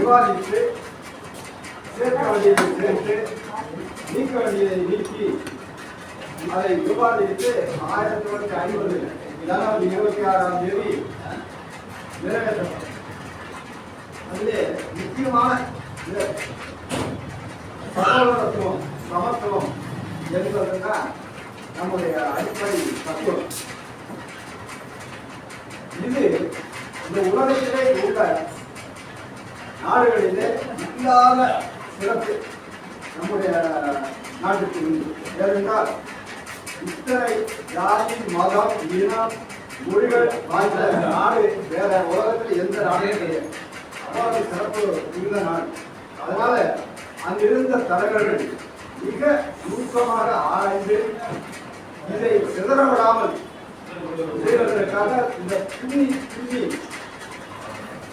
விவாதித்து சேர்க்க வேண்டியதை சேர்த்து நீக்க வேண்டியதை நீக்கி அதை விவாதித்து ஆயிரத்தி தொள்ளாயிரத்தி ஐம்பது ஜனவரி இருபத்தி ஆறாம் தேதி நிறைவேற்றப்பட்டது. அதிலே முக்கியமான சகோதரத்துவம் சமத்துவம் என்பதுதான் நம்முடைய அடிப்படை தத்துவம். இது இந்த உலகத்திலே உள்ள நாடுகளிலே இல்லாத சிறப்பு நம்முடைய நாட்டுக்கு உண்டு. ஏனென்றால் இத்தனை ஜாதி மதம் இனம் மொழிகள் வாய்ந்த நாடு வேற உலகத்தில் எந்த நாடும் கிடையாது. அதாவது சிறப்பு இருந்த நாடு. அதனால அங்கிருந்த தலைவர்கள் மிக நுட்பமாக ஆராய்ந்து இதை சிதறவிடாமல் செய்வதற்காக இந்த பின்னி பின்னி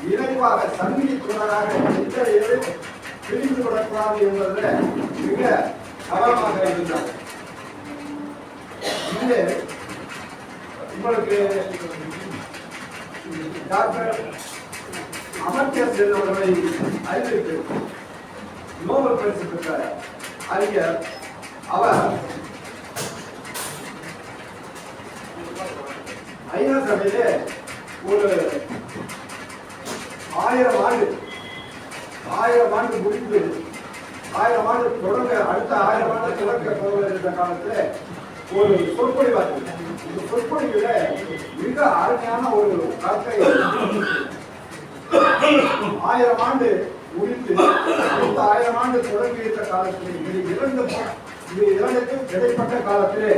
இணைவாக சந்தி தொடராக எந்த ஏழு பிரிந்து விடக்கூடாது என்பதில் மிக கவனமாக இருந்தார் இங்கே உங்களுக்கு டாக்டர் அமர்த்திய சென் அவர்களை அறிவித்து நோபல் பரிசு பெற்ற அறிஞர் அவர் ஐநா சபையிலே ஒரு ஆயிரம் ஆண்டு ஆயிரம் ஆண்டு முடிந்து ஆயிரம் ஆண்டு தொடங்க அடுத்த ஆயிரம் ஆண்டு தொடங்க போகிற காலத்துல ஒரு சொற்பொழிவாக்கு இந்த சொற்பொழிவுல மிக அருமையான ஒரு கருத்தை ஆயிரம் ஆண்டு முடிந்து அடுத்த ஆயிரம் ஆண்டு இருந்த காலத்தில் இது இரண்டு இது இரண்டுக்கும் இடைப்பட்ட காலத்திலே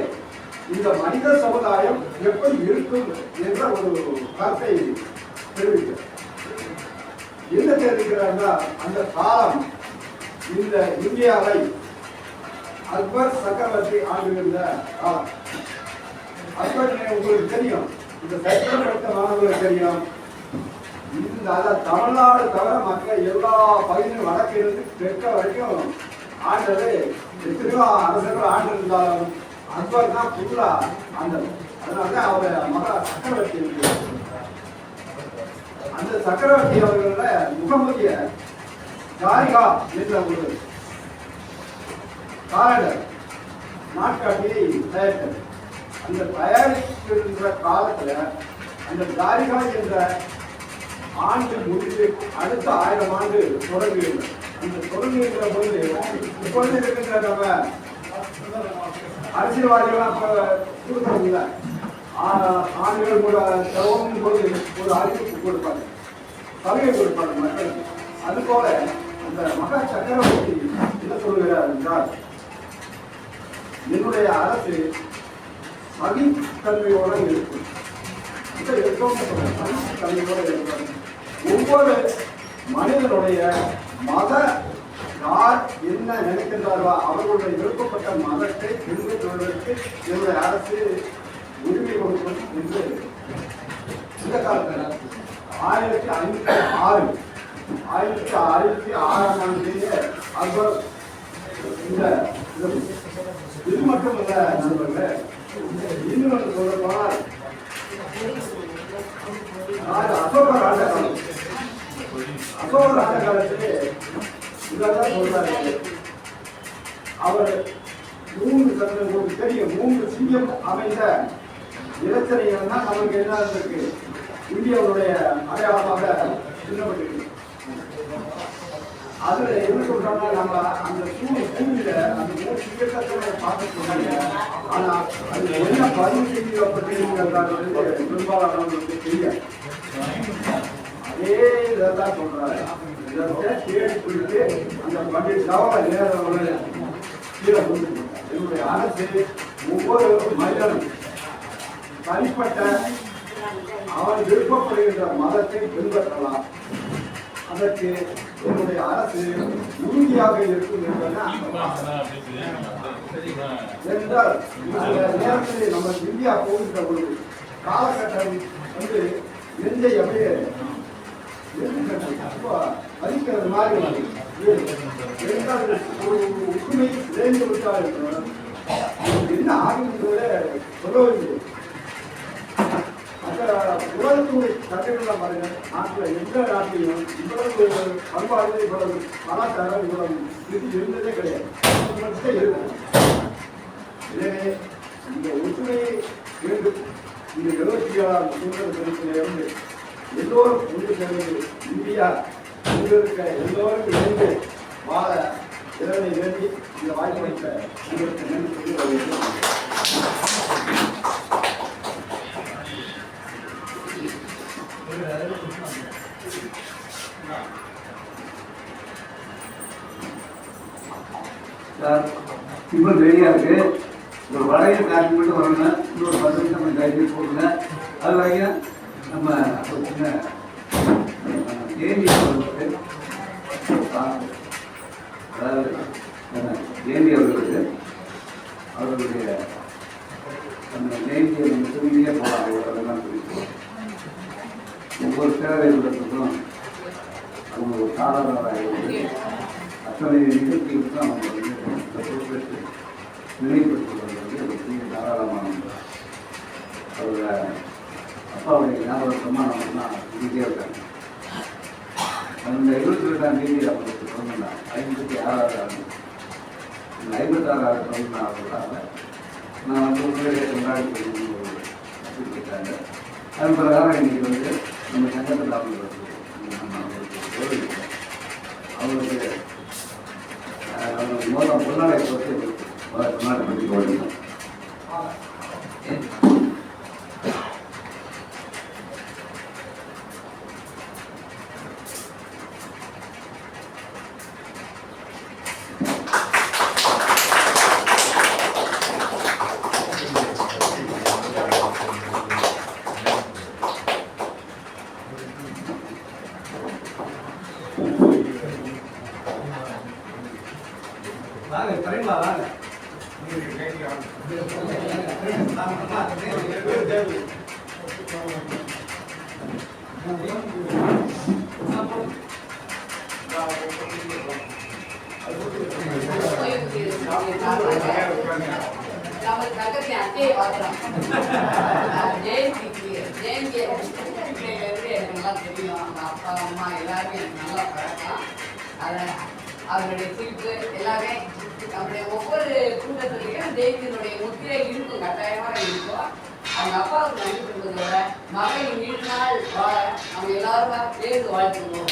இந்த மனித சமுதாயம் எப்படி இருக்கும் என்ற ஒரு கருத்தை தெரிவிக்கிறது என்ன தெரிவிக்கிறார்னா அந்த காலம் இந்த இந்தியாவை அக்பர் சக்கரவர்த்தி ஆண்டிருந்த காலம். அக்பர் உங்களுக்கு தெரியும். இந்த சட்டம் படித்த மாணவர்களுக்கு தெரியும். இந்த தமிழ்நாடு தவிர மற்ற எல்லா பகுதியும் வடக்கிலிருந்து தெற்க வரைக்கும் ஆண்டது எத்தனையோ அரசர்கள் ஆண்டு இருந்தாலும் அக்பர் தான் ஃபுல்லாக ஆண்டது அதனால தான் அவர் மகா சக்கரவர்த்தி இருக்கிறார் அந்த சக்கரவர்த்தி அவர்கள முகமதிய காரிகா என்ற ஒரு காலண்டர் நாட்காட்டியை தயாரித்தது. அந்த தயாரிக்கின்ற காலத்துல அந்த தாரிகா என்ற ஆண்டு முடிந்து அடுத்த ஆயிரம் ஆண்டு தொடங்குகிறது. அந்த தொடங்குகின்ற பொழுது இப்பொழுது இருக்கின்ற நம்ம அரசியல்வாதிகளாக அப்ப ஆண்கள் கூட செலவும் போது ஒரு அறிவிப்பு கொடுப்பாங்க. சலுகை கொடுப்பாங்க மக்களுக்கு அது போல அந்த மகா சக்கரவர்த்தி என்ன சொல்கிறார் என்றால் என்னுடைய அரசு சகித்தன்மையோட இருக்கும். இதை எப்பவுமே சொல்றேன், சகித்தன்மையோட இருக்கும். ஒவ்வொரு மனிதனுடைய மத யார் என்ன நினைக்கின்றார்களோ அவர்களுடைய விருப்பப்பட்ட மதத்தை பின்பற்றுவதற்கு என்னுடைய அரசு உரிமை கொடுக்கும் என்று இந்த காலத்தில் ஆயிரத்தி ஐநூத்தி ஆறு ஆயிரத்தி ஆயிரத்தி ஆறாம் ஆண்டுலேயே அக்பர் இந்த இது மட்டும் இல்ல நண்பர்களே இன்னும் சொல்ல போனால் அது அசோகர் ஆண்ட காலம் அசோகர் ஆண்ட காலத்திலே இதெல்லாம் சொல்றாரு. அவர் மூன்று தன்மை உங்களுக்கு தெரியும் மூன்று சிங்கம் அமைந்த இலச்சனைகள் தான் நமக்கு என்ன இருக்கு? இந்தியாவுடைய அடையாளமாக சொல்லப்பட்டிருக்கு. அதுல என்ன சொல்றாங்கன்னா நம்ம அந்த சூழ் பூமியில அந்த மூணு சிங்கத்தை சொன்னாங்க ஆனா அது என்ன பதிவு செய்யப்பட்டிருக்கிறது பெரும்பாலானவர்களுக்கு தெரியாது. அதே இதான் சொல்றாரு. இதை தேடி அந்த பண்டிட் கீழே கொண்டு என்னுடைய அரசு ஒவ்வொரு மனிதனும் தனிப்பட்ட அவன் விருப்பப்படுகின்ற மதத்தை பின்பற்றலாம். அதற்கு என்னுடைய அரசு உறுதியாக இருக்கும் என்றால் அந்த நேரத்தில் நம்ம இந்தியா போகின்ற ஒரு காலகட்டம் வந்து நெஞ்சை அப்படியே மதிக்கிறது மாதிரி ஒரு ஒற்றுமை விளைந்து விட்டால் என்ன ஆகும் சொல்லவே முடியாது அந்த மற்ற உலகத்துடைய பாருங்க நாட்டில் எந்த நாட்டிலையும் இவ்வளவு பண்பாடு இவ்வளவு கலாச்சாரம் இவ்வளவு இது இருந்ததே கிடையாது எனவே இந்த ஒற்றுமையை வேண்டும் இந்த இருபத்தி ஏழாம் சுதந்திர தினத்திலிருந்து எல்லோரும் ஒன்று சேர்ந்து இந்தியா உங்களுக்கு எல்லோரும் இணைந்து வாழ இறைவனை வேண்டி இந்த வாய்ப்பளித்த உங்களுக்கு நன்றி சார். இவ்வளோ தைரியம் இருக்கு. ஒரு வளைய காப்பி மட்டும் வரணும் இன்னொரு பத்து நிமிஷம் நம்ம தைரியம் போடுங்க. அது வரைக்கும் நம்ம ஒரு சின்ன ஏந்தி அவர்களுக்கு அதாவது ஏந்தி அவர்களுக்கு அவர்களுடைய அந்த ஜெயந்தியை நம்ம துணியே போகலாம் அதெல்லாம் சொல்லிட்டு ஒவ்வொரு சேவை அவங்க ஒரு சாதாரணராக அத்தனை நிகழ்ச்சிகளுக்கும் அவங்க வந்து நினைவுபடுத்துவது வந்து தாராளமான அவரோட அப்பாவுடைய ஞாபகமாக நம்ம தான் இருக்காங்க அந்த இருபத்தி ரெண்டாம் தேதி அவங்களுக்கு சொன்னாங்க ஐம்பத்தி ஆறாவது ஆண்டு இந்த ஐம்பத்தாறாவது பிறந்த நாளுக்காக நான் வந்து உண்மையிலே கொண்டாடி கேட்டாங்க அதன் பிரகாரம் இன்னைக்கு வந்து நம்ம சங்கத்தில் அவங்க அவங்களுக்கு அவங்க மூலம் பொன்னாடை போட்டு கொண்டாட பற்றி கொள்ளணும் வாங்க சரிங்களா வாங்க நம்ம பக்கத்து அத்தையை பார்க்குறோம் ஜெயந்திக்கு ஜெயந்தி இருந்து எனக்கு நல்லா தெரியும் அவங்க அப்பா அம்மா எல்லாருமே எனக்கு நல்லா பழக்கம் அதை அவருடைய சிரிப்பு எல்லாமே நம்முடைய ஒவ்வொரு கூட்டத்திலையும் ஜெயந்தியினுடைய முத்திரை இருக்கும் இருக்கோ அவங்க அப்பாவுக்கு நன்றி சொல்வதோட மகன் நீண்ட நாள் வாழ அவங்க எல்லாரும் சேர்ந்து வாழ்த்துவோம்.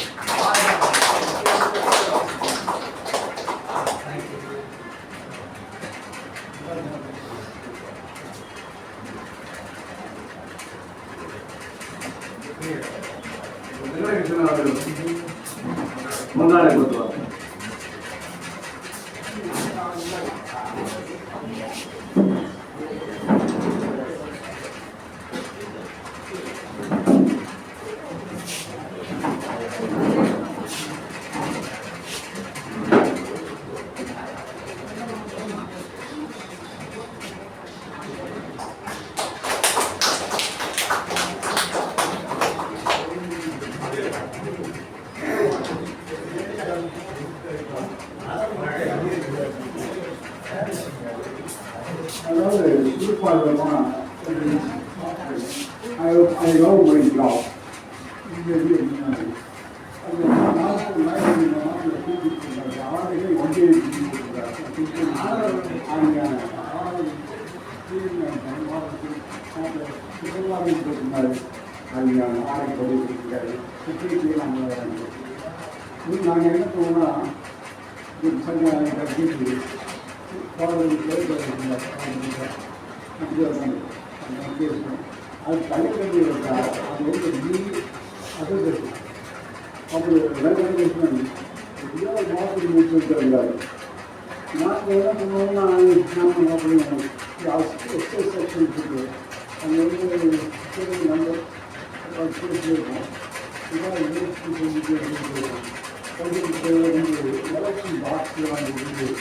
முன்னாடி கொடுத்துருவாங்க. அதாவது சுருப்பாக I I love my job. இது வந்து என்னன்னா, அது நாற்பது நாள் இந்த நாட்டில் கூட்டிட்டு இருந்தாங்க. ஆடைகள் வண்டியை கூட்டிட்டு இருந்தாங்க. அவங்க ஆடை சுற்றுலாவில் போட்டிருந்தாரு. அவங்க ஆடை போட்டிருக்காரு. சுற்றிட்டு நம்ம நாங்கள் என்ன பண்ணுவோம்னா இது சங்க கட்டிட்டு அது தலைக்கட்டி இருக்கா அது வந்து நீ அது அப்புறம் ரெகனைசேஷன் எப்படியோ மாற்றி முடிச்சுருக்காரு நாங்கள் என்ன பண்ணுவோம்னா நம்ம அப்படின்னு எக்ஸஸ் செக்ஷன் இருக்கு அது வந்து சரி நம்ம இருக்கும் இதான் யூனிவர்சிட்டி சொல்லிட்டு இருக்கோம் கொஞ்சம் எலெக்ஷன் பாக்ஸில் வந்து ஒரு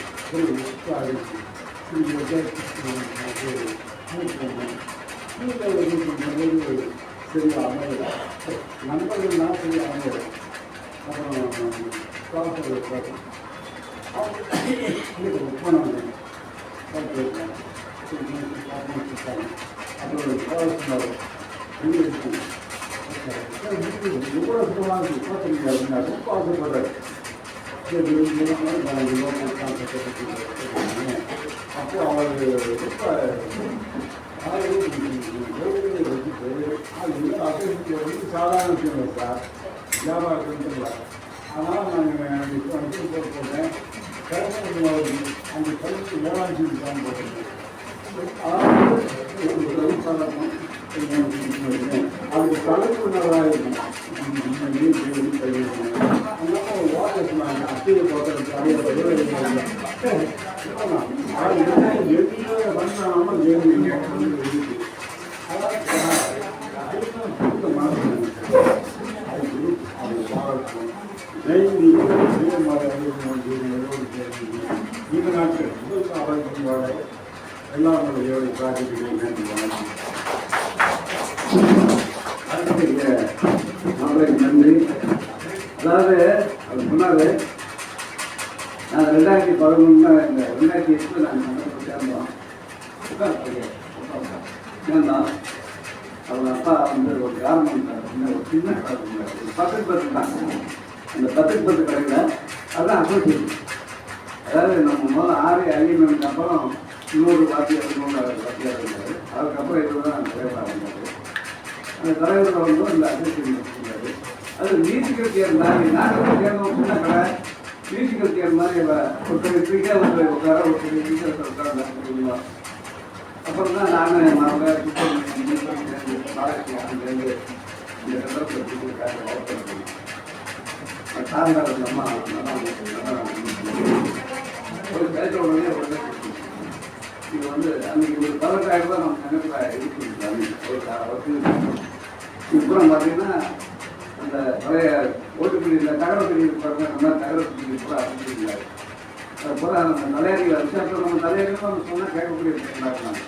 ஆகிடுச்சு சரி அமையல நண்பர்கள்லாம் சரி அமையல அப்புறம் காசு போனோம் அப்புறம் அங்கே இருக்கணும். சார், வீட்டுக்கு எவ்வளோ சுத்தமாக இருக்கு பார்த்துருக்கீங்க அப்படின்னா ரொம்ப ஆசைப்படுறாரு சரி அப்போ அவர் ரொம்ப வந்து சாதாரண விஷயம் சார் வியாபாரத்தில் இப்போ போட்டேன் அந்த கல்வி வேளாண் போட்டிருக்கேன் அதுக்கு அது நல்லா அத்தியை பார்க்கறது இந்த நாட்கள் ஆரோக்கியம் வாழ எல்லாம் உங்களுடைய பிரார்த்திக்கிறேன் நன்றி வணக்கம் அதுக்கு அவருக்கு நன்றி அதாவது அவர் சொன்னாரு நான் ரெண்டாயிரத்தி பதினொன்று இந்த ரெண்டாயிரத்தி எட்டு நான் சங்கத்தில் சேர்ந்தோம் சேர்ந்தோம் அவங்க அப்பா வந்து ஒரு கார்மெண்ட் ஒரு சின்ன கடை ஒரு பத்து பத்து தான் அந்த பத்து பத்து கடையில் அதுதான் அசோசியேஷன் அதாவது நம்ம முதல்ல ஆறு அழியினதுக்கு அப்புறம் இன்னொரு வாத்தியார் இன்னொரு வாத்தியார் இருந்தார். அதுக்கப்புறம் இவர் தான் தலைவராக இருந்தார். அந்த தலைவர் வந்து அந்த அசோசியேஷன் வச்சுருந்தாரு அது மியூசிக்கல் சேர் மாதிரி நாங்கள் சேர்ந்தோம் சின்ன கடை மியூசிக்கல் சேர் மாதிரி ஒருத்தர் இப்படிக்கே ஒருத்தர் உட்கார ஒருத்தர் இப்படிக்கே உட்கார உட்கார அப்புறம் தான் நானும் என் மாப்பிள்ளை அங்கேருந்து இந்த கட்டடத்தை சார்ந்தார் அம்மா ஒரு பேச்ச உடனே உடனே இது வந்து அன்றைக்கி ஒரு பதினெட்டாயிரம் ரூபாய் நம்ம கணக்கில் இருக்கு அப்புறம் பார்த்தீங்கன்னா அந்த பழைய ஓட்டுப்பிடி இந்த தகவல் பாருங்க அந்த மாதிரி தகவல் பிடி கூட அறிஞ்சிருந்தாரு அதுபோல் அந்த தலையாரிகள் விஷயத்தில் நம்ம தலையாரிகள் நம்ம சொன்னால் கேட்கக்கூடிய இருந்தாங்க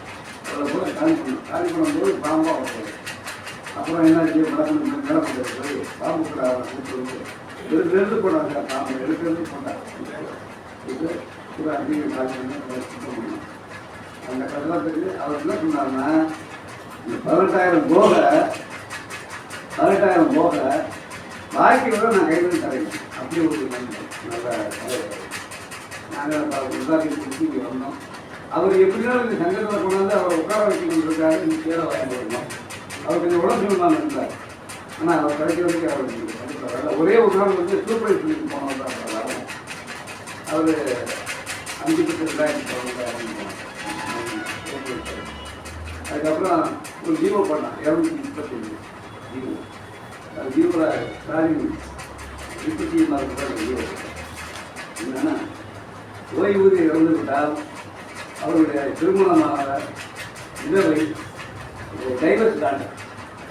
அதை காலி பண்ணோம் காலி பண்ணும்போது பாம்பாக வந்தது அப்புறம் என்னாச்சு வளர்ந்து நிலப்பட்டு பாம்பு கூட கூப்பிட்டு எடுத்து போனாங்க பாம்பு. எடுத்து போட்டாங்க இது கூட அதிக காலி பண்ணி அந்த கட்டணத்துக்கு அவர் என்ன சொன்னார்னா இந்த பதினெட்டாயிரம் போக பதினெட்டாயிரம் போக பாக்கி விட நான் கைவிட தரேன். அப்படி ஒரு நல்ல நாங்கள் உதாரணி கொடுத்து இங்கே வந்தோம். அவர் எப்படினாலும் இந்த சங்கத்தில் கொண்டாந்து அவரை உட்கார வைக்கணும் இருக்காரு இந்த பேரை வாங்கி வரணும் அவர் கொஞ்சம் உடம்பு தான் இருந்தார். ஆனால் அவர் கிடைக்க வரைக்கும் அவர் வரல. ஒரே ஒரு நாள் வந்து சூப்பர்வைஸ் சொல்லிட்டு போனவர் தான் அவர் அஞ்சு பத்து ரெண்டாயிரத்தி பதினொன்றாயிரம் அதுக்கப்புறம் ஒரு ஜீவோ பண்ணான். இரநூத்தி முப்பத்தஞ்சு. ஜீவோ அது ஜீவோவில் ஸ்டாலின் முப்பத்தி நாலு ஜீவோ என்னன்னா ஓய்வூதியம் இறந்து விட்டால் அவருடைய திருமணமான விதவை டைவர்ஸ் டாக்டர்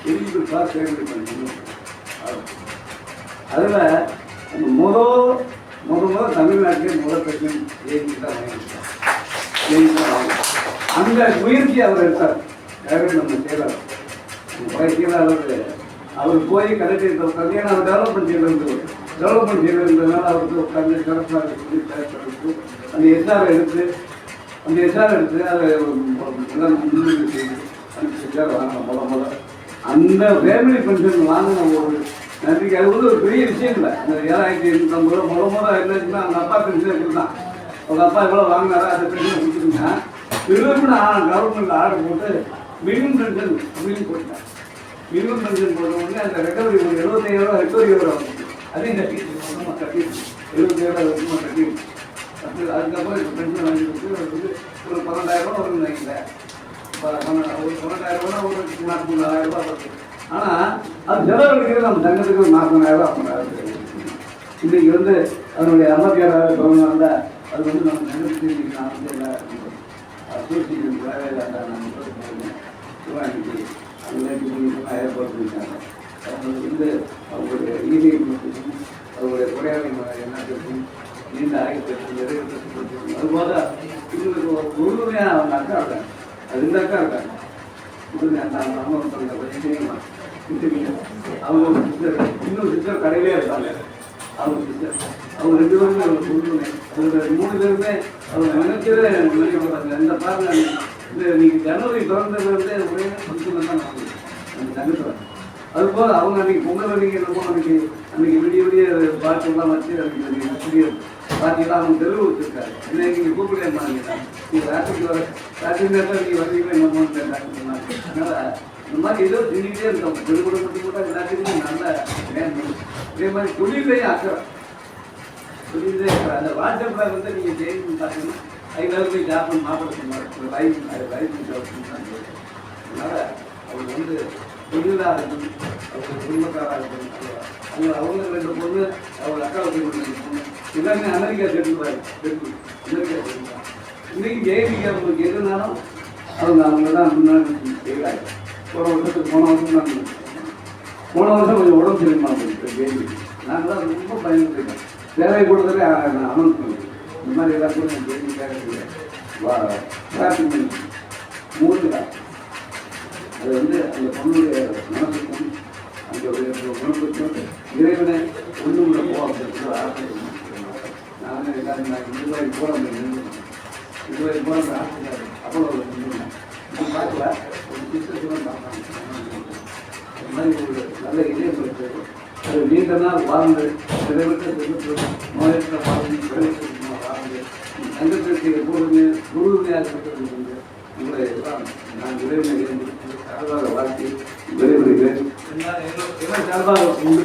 எலிஜிபிள் கார் ஃபேமிலி பண்ணி அதில் அந்த முதல் முத முத தமிழ்நாட்டிலே முதல் பிரச்சனை ஏஜி தான் வாங்கிட்டார் ஏஜி தான் வாங்கிட்டார் அந்த முயற்சி அவர் எடுத்தார் யாரும் நம்ம செயலர். நம்ம பழைய செயலாளர் அவர் போய் கலெக்டர் உட்காந்து ஏன்னா அவர் டெவலப்மெண்ட் செய்யல டெவலப்மெண்ட் செய்யல அவருக்கு உட்காந்து கலெக்டர் சொல்லி பேசுறதுக்கு அந்த எஸ்ஆர் எடுத்து அந்த எஸ்ஆர் எடுத்து அதை எல்லாம் முன்னுரிமை செய்து அந்த எஸ்ஆர் வாங்கின முத முத. அந்த ஃபேமிலி பென்ஷன் வாங்கின ஒரு நன்றிக்கு அது வந்து ஒரு பெரிய விஷயம் இல்லை. அந்த ஏழாயிரத்தி எண்ணூற்றம்பது ரூபா முத முத என்னச்சுன்னா அந்த அப்பா பென்ஷன் கொடுத்தான் அவங்க அப்பா எவ்வளோ வாங்கினாரோ அந்த பென்ஷன் கொடுத்துருங்க திரும்ப கவர்மெண்ட் ஆர்டர் போட்டு மினிமம் பென்ஷன் அப்படின்னு போட்டேன் மினிமம் பென்ஷன் போட்ட உடனே அந்த ரெக்கவரி ஒரு எழுபத்தையாயிரம் ரூபா ரெக்கவரி வர அதையும் கட்டிட்டு மொத்தமாக கட்டிட்டு எழுபத்தாயிரம் வருஷமாக கட்டிட்டு அது அதுக்கப்புறம் இப்போ பென்ஷன் வாங்கி கொடுத்து ஒரு பன்னெண்டாயிரம் ரூபா வரும்னு நினைக்கிறேன் ப- ஒரு பன்னெண்டாயிரம் ரூபா ஒரு நாற்பது நாலாயிரம் ரூபா வருது ஆனால் அது செலவழிக்கிறது நம்ம தங்கத்துக்கு ஒரு நாற்பதாயிரம் ரூபா ஐம்பதாயிரம் இன்னைக்கு வந்து அதனுடைய ஐம்பத்தி ஏழாயிரம் கவர்மெண்ட் வந்தால் அது வந்து நம்ம தங்கத்துக்கு இன்னைக்கு நாற்பத்தி ஏழாயிரம் அசோசியேஷன் நம்ம சிவாஜிக்கு ஏற்பாடு பண்ணியிருக்காங்க அவங்க வந்து அவங்களுடைய ஈகை அவங்களுடைய குறையாமை எண்ணத்திற்கும் நீண்ட ஆயுதத்திற்கும் நிறைவேற்றத்திற்கும் அதுபோல இவங்களுக்கு ஒரு உறுதுணையாக அவங்க அக்கா இருக்காங்க அது இந்த அக்கா இருக்காங்க அவங்க கடையிலே இருக்காங்க. அவங்க சிஸ்டர் அவங்க ரெண்டு பேருமே அவங்க உறுதுணை அவங்க மூணு பேருமே அவங்க நினைக்கவே நினைக்க மாட்டாங்க இந்த பாருங்க இந்த நீங்கள் ஜனவரி திறந்ததுலேருந்தே ஒரே ஃபங்க்ஷனில் தான் நான் அந்த சங்கத்தில் அதுபோல் அவங்க அன்றைக்கி பொங்கல் அன்னைக்கு என்னமோ அன்றைக்கி அன்றைக்கி விடிய விடிய பாட்டெல்லாம் வச்சு அன்றைக்கி அன்னைக்கு பெரிய பாட்டியெல்லாம் அவங்க தெருவு வச்சிருக்காரு. என்ன நீங்கள் கூப்பிடவே மாட்டீங்க நீங்கள் ராத்திரிக்கு வர ராத்திரி நேரத்தில் நீங்கள் வருவீங்களா என்னமோன்னு சொன்னாங்க அதனால் இந்த மாதிரி ஏதோ செஞ்சுக்கிட்டே இருக்கோம். பெருகுடப்பட்டு கூட எல்லாத்துக்குமே நல்ல வேணும் இதே மாதிரி தொழிலையும் அக்கறை தொழிலே அக்கறை அந்த வாட்ஸ்அப்பில் வந்து நீங்கள் செய்யணும்னு பார்த்தீங்கன்னா ஐநூறு போய் ஜாப் பண்ணி மாப்பிள்ளை சொன்னார் லைஃப் லைஃப் ஜாப் பண்ணாங்க அதனால் அவங்க வந்து தொழிலாக இருக்கும் அவங்க குடும்பக்காராக இருக்கும் அவங்க அவங்க ரெண்டு பொண்ணு அவங்க அக்காவை போய் எல்லாமே அமெரிக்கா செட்டுவாரு தெரிஞ்சு அமெரிக்கா தெரிஞ்சுவாங்க இன்னைக்கு ஜெயலிக்கு அவங்களுக்கு எதுனாலும் அவங்க அவங்க தான் முன்னாடி செய்வாங்க போன வருஷத்துக்கு போன வருஷம் தான் போன வருஷம் கொஞ்சம் உடம்பு சரியில்லாம போயிட்டு ஜெயலி நாங்கள் தான் ரொம்ப பயந்துருக்கோம் தேவை கூடதே அனௌன்ஸ் பண்ணுவேன் இந்த மாதிரி எல்லாத்தையும் ஜெயலி கேட்கறதில்ல வா பிரார்த்தனை பண்ணி மூணு அது வந்து அந்த பொண்ணுடைய மனசுக்கும் அந்த ஒரு இறைவனை ஒன்று கூட போ அப்படின்னு ஆசை நானே எல்லாரும் நான் இதுவரை போகிறேன் இதுவரை போகிறேன் ஆசை அப்போ பார்க்கல ஒரு பிஸ்னஸ் அந்த மாதிரி ஒரு நல்ல இதயம் இருக்கு அது நீண்ட நாள் வாழ்ந்து நிறைவேற்ற நோயற்ற வாழ்ந்து வாழ்ந்து தங்கத்திற்கு எப்போதுமே குருவினையாக இருக்கிறது உங்களை எல்லாம் நான் இறைவனை சார்பாக வாழ்த்தி விரைவிடுகிறேன் சார்பாக உண்டு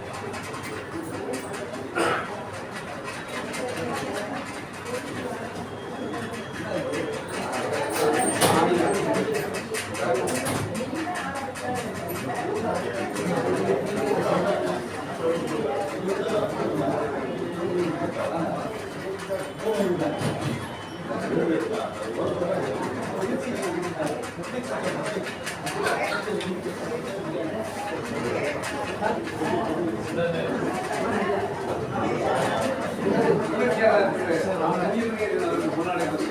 மாதம்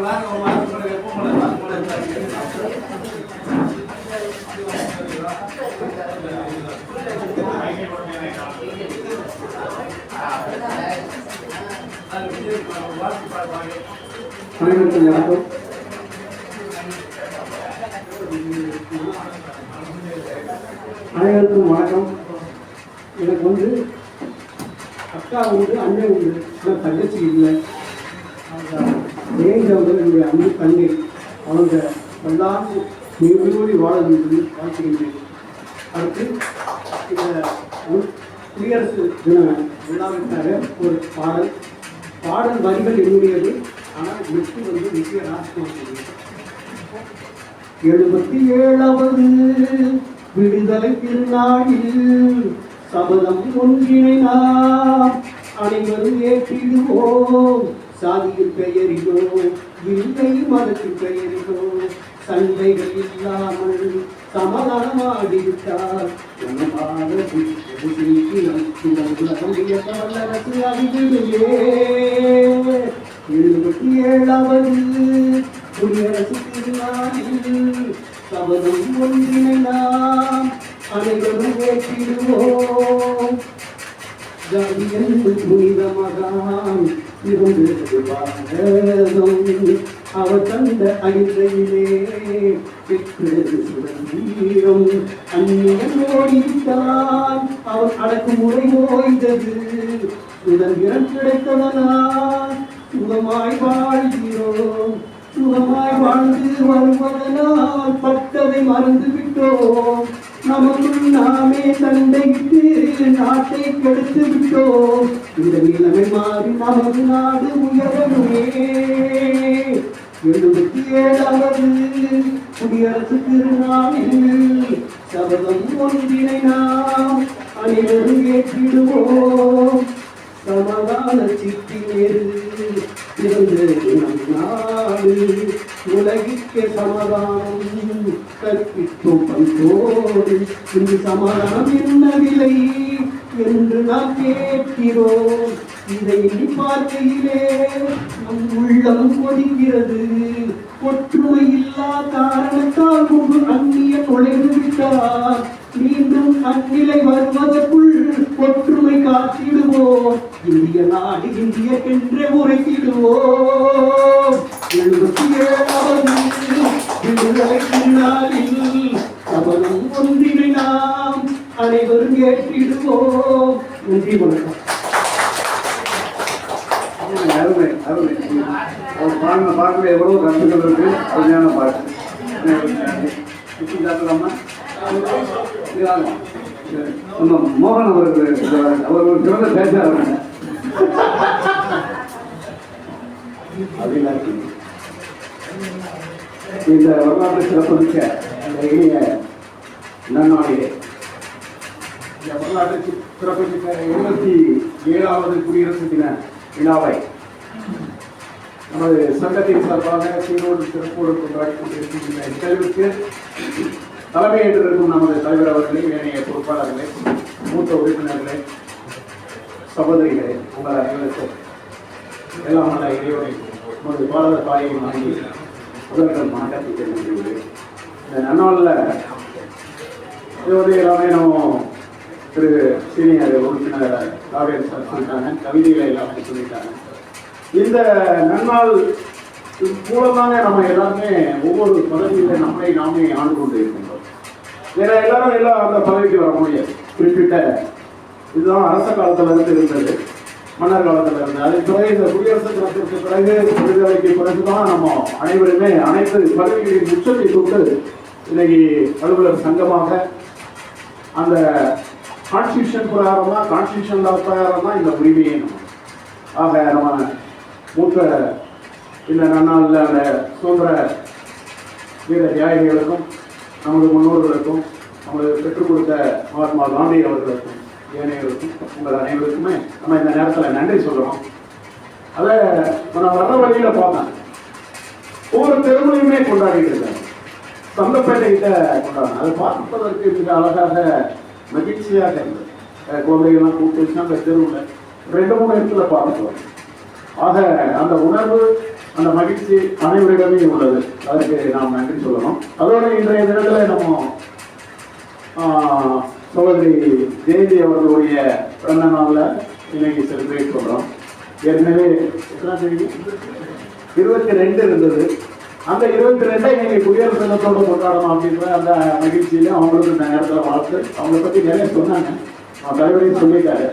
பிறகு எப்போ அனைவருக்கும் வணக்கம். அனைவருக்கும் வணக்கம் எனக்கு வந்து அக்கா உண்டு அண்ணன் உண்டு ஆனால் தங்கச்சி இல்லை. ஜெயந்தவங்க என்னுடைய அன்பு தங்கை அவங்க எல்லாரும் நீரோடி வாழ வேண்டும் என்று வாழ்த்துகின்றேன். அடுத்து இந்த குடியரசு தின விழாவிற்காக ஒரு பாடல் பாடல் வரிகள் என்னுடையது ஆனால் வெற்றி வந்து முக்கிய ராஜ்குமார் எழுபத்தி ஏழாவது விடுதலை திருநாளில் சபதம் ஒன்றினை நாம் அனைவரும் ஏற்றிடுவோம். சாதியின் பெயரிலோ இல்லை மதத்தின் பெயரிலோ சண்டைகள் இல்லாமல் சமாதானமாகிவிட்டால் எழுபத்தி ஏழாவது குடியரசு திருநாளில் சபதம் ஒன்றினை நாம் அனைவரும் ஏற்றிடுவோம். புனித மகான் இருந்தது அவர் தந்த அகிலையிலே பெற்றது சுதந்திரம் அந்நியன் ஓடிவிட்டான் அவன் அடக்குமுறை ஓய்ந்தது. சுதந்திரம் கிடைத்ததனால் சுகமாய் வாழ்கிறோம். சுகமாய் வாழ்ந்து வருவதனால் பட்டதை மறந்து விட்டோம் நமக்குள் நாமே சண்டையிட்டு நாட்டை கெடுத்து விட்டோம். இந்த நிலைமை மாறி நமது நாடு உயரணுமே. எழுபத்தி ஏழாவது குடியரசு திருநாளில் சபதம் ஒன்றினை நாம் அனைவரும் ஏற்றிடுவோம். சமதான சமாதான சித்தினேறு பிறந்தது நம் நாள் நாடு உலகிற்கு சமாதானம் கற்பித்தோம் பந்தோடு இன்று சமாதானம் என்ன விலை என்று நாம் கேட்கிறோம். இதை எண்ணி பார்க்கையிலே நம் உள்ளம் கொதிக்கிறது ஒற்றுமை இல்லா காரணத்தால் முன்பு அந்நிய நுழைந்து விட்டார். மீண்டும் அந்நிலை வருவதற்குள் ஒற்றுமை காத்திடுவோம் இந்திய நாடு இந்திய என்று உரைத்திடுவோம். எழுபத்தி ஏழாவது விடுதலை சபதம் ஒன்றினை நாம் அனைவரும் ஏற்றிடுவோம். நன்றி வணக்கம். அருமை அருமை. அவர் பாடின பாட்டில் எவ்வளோ கருத்துக்கள் இருக்கு. அருமையான பாட்டு. இப்படி காட்டலாமா நம்ம மோகன் அவர்கள் அவர் ஒரு சிறந்த பேச்சாளர். அப்படின்னு இந்த வரலாற்று சிறப்புமிக்க இந்த இனிய நன்னாளிலே. இந்த வரலாற்று சிறப்புமிக்க எழுபத்தி ஏழாவது குடியரசு தின விழாவை நமது சங்கத்தின் சார்பாக சீரோடு சிறப்போடு கொண்டாடி கொண்டிருக்கின்ற நிகழ்வுக்கு தலைமையேற்றிருக்கும் நமது தலைவர் அவர்களே ஏனைய பொறுப்பாளர்களே மூத்த உறுப்பினர்களே சகோதரிகளே உங்கள் அனைவருக்கும் எல்லாம் நல்ல இறைவனை நமது பாரத தாயை வாங்கி முதல்கள் மாற்றத்தை தெரிவித்துள்ளேன் இந்த நன்னாளில் இது வந்து எல்லாமே நம்ம திரு சீனியர் உறுப்பினர் ராவேல் சார் சொல்லிட்டாங்க கவிதைகளை எல்லாமே சொல்லிட்டாங்க. இந்த நன்னாள் மூலமாக நம்ம எல்லாருமே ஒவ்வொரு பதவியில் நம்மளை நாமே ஆண்டு கொண்டு இருக்கோம் ஏன்னா எல்லாரும் எல்லாம் அந்த பதவிக்கு வர முடியாது குறிப்பிட்ட இதுதான் அரச காலத்துல இருந்து இருந்தது. மன்னர் காலத்துல இருந்து. அதுக்கு பிறகு இந்த குடியரசு தினத்திற்கு பிறகு விடுதலைக்கு பிறகுதான் நம்ம அனைவருமே அனைத்து பதவிகளின் உச்சத்தை தொட்டு இன்னைக்கு அலுவலர் சங்கமாக அந்த கான்ஸ்டியூஷன் பிரகாரமா கான்ஸ்டியூஷன் லா பிரகாரம் தான் இந்த உரிமையை நம்ம ஆக நம்ம மூத்த இந்த நன்னாளில் அந்த சுதந்திர வீர தியாகிகளுக்கும் நமது முன்னோர்களுக்கும் நமது பெற்றுக் கொடுத்த மகாத்மா காந்தி அவர்களுக்கும் ஏனையவருக்கும் உங்கள் அனைவருக்குமே நம்ம இந்த நேரத்தில் நன்றி சொல்கிறோம் அதை நான் வர்ற வழியில் பார்த்தேன் ஒவ்வொரு தெருவுலையுமே கொண்டாடிட்டு இருக்காங்க. சந்தப்பேட்டை கொண்டாடுறேன் அதை பார்ப்பதற்கு மிக அழகாக மகிழ்ச்சியாக இருந்தது. குழந்தைகள்லாம் கூப்பிட்டு வச்சுன்னா அந்த தெருவில் ரெண்டு மூணு இடத்துல பார்க்கலாம் ஆக அந்த உணர்வு அந்த மகிழ்ச்சி அனைவரிடமே உள்ளது. அதற்கு நாம் நன்றி சொல்லணும். அதோட இன்றைய தினத்தில் நம்ம ஆஹ், சகோதரி ஜெயந்தி அவர்களுடைய பிறந்த நாளில் இன்னைக்கு செலிப்ரேட் பண்ணுறோம் ஏற்கனவே எத்தனை தேதி? இருபத்தி ரெண்டு இருந்தது. அந்த இருபத்தி ரெண்டை இன்னைக்கு குடியரசு தினத்தோடு கொண்டாடணும் அப்படின்ற அந்த மகிழ்ச்சியிலையும் அவங்களுக்கு இந்த நேரத்தில் வாழ்த்து. அவங்கள பற்றி நிறைய சொன்னாங்க. அவன் தலைவரையும் சொல்லிட்டாரு.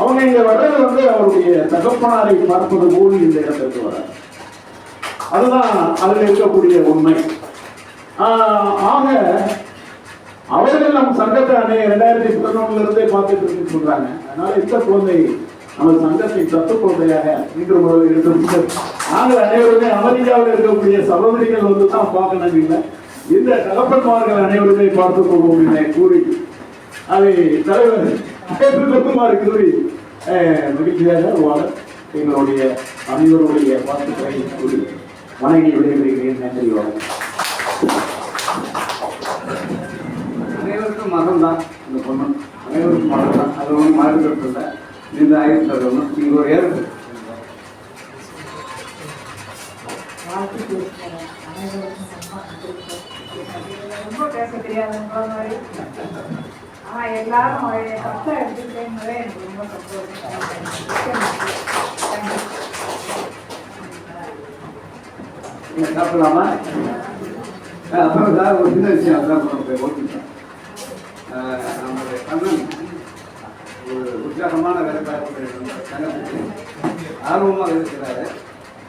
அவங்க இங்க வர்றது வந்து அவருடைய தகப்பனாரை பார்ப்பது போல் இந்த இடத்திற்கு வர. அதுதான் அதில் இருக்கக்கூடிய உண்மை. ஆக அவர்கள் நம்ம சங்கத்தை அன்னைய ரெண்டாயிரத்தி பதினொன்னுல இருந்தே பார்த்துட்டு இருக்கு சொல்றாங்க. அதனால இந்த குழந்தை நம்ம சங்கத்தின் குழந்தையாக இன்று முதல் இருக்கிறது நாங்கள் அனைவருமே அமெரிக்காவில் இருக்கக்கூடிய சகோதரிகள் வந்து தான் பார்க்கணும் இல்லை. இந்த தகப்பன்மார்கள் அனைவருமே பார்த்துக் கொள்வோம் என கூறி. அதை தலைவர் கூறி அஹ், மகிழ்ச்சியாக வாழ. எங்களுடைய அனைவருடைய வாழ்த்துக்களை கூறி வணங்கி விடைபெறுகிறேன். நன்றி வணக்கம். அனைவருக்கும் மகன் தான் இந்த பொண்ணு. அனைவருக்கும் மகன் தான் அது ஒன்றும் மறக்கிறது இல்லை இந்த ஆயிரத்தி அது ஒன்றும் நீங்கள் ஒரு அனைவருக்கும் ரொம்ப பேச தெரியாதுன்ற மாதிரி. ஆனா எல்லாரும் அவருடைய கஷ்டம் எடுத்துக்கிட்டேங்கிறதே எனக்கு ரொம்ப சந்தோஷம் சாப்பிடலாமா அப்புறம் சார் ஒரு சின்ன விஷயம் அதான் போய் ஓட்டிட்டோம் நம்மளுடைய கண்ணன் ஒரு உற்சாகமான வேலைக்காரர்கள் சங்கத்துக்கு ஆர்வமாக இருக்கிறாரு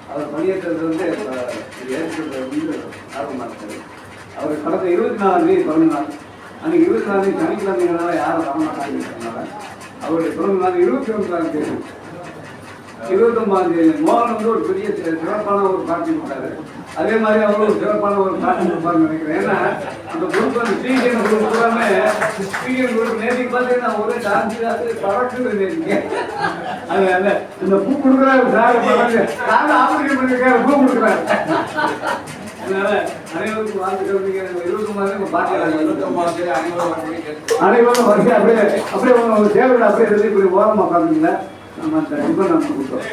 அவர் பணியேற்றது வந்து இப்போ வந்து ஆர்வமாக இருக்காரு அவர் கடந்த இருபத்தி நாலாம் தேதி நாள் நாள் அன்னைக்கு இருபத்தி நாலாம் தேதி யாரும் வரமாட்டாங்க அவருடைய பிறந்த நாள் இருபத்தி ஒன்பதாம் தேதி இருபத்தொன்பதாம் தேதி மோகன் வந்து ஒரு பெரிய சிறப்பான ஒரு பாட்டி கொடுத்தாரு அதே மாதிரி அவரும் ஒரு சிறப்பான ஒரு பாட்டி கொடுப்பாருன்னு நினைக்கிறேன். ஏன்னா அந்த குரூப் வந்து ஸ்ரீகன் குரூப் பூராமே ஸ்ரீகன் குரூப் நேற்றுக்கு பார்த்தீங்கன்னா ஒரே டான்ஸ் டான்ஸ் பறக்குது நேற்றுக்கு அது அந்த இந்த பூ கொடுக்குறாரு சார் பறக்கு சார் ஆபரேஷன் பண்ணிருக்காரு பூ கொடுக்குறாரு. அதனால அனைவருக்கும் வருகை அப்படியே அப்படியே உங்க தேவைகள் அப்படியே இருந்து இப்படி ஓரமாக உட்காந்துங்க நம்ம அந்த இப்போ நம்ம கொடுத்தோம்.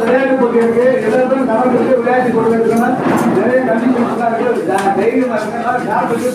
விளையாட்டு போட்டி இருக்கு. எல்லாருக்கும் நபர்களுக்கு விளையாட்டு கொடுக்கறதுக்கான நிறைய கண்டிப்பாக இருக்கு தைரியமாக இருக்கிறதுனால நாட்டுக்கு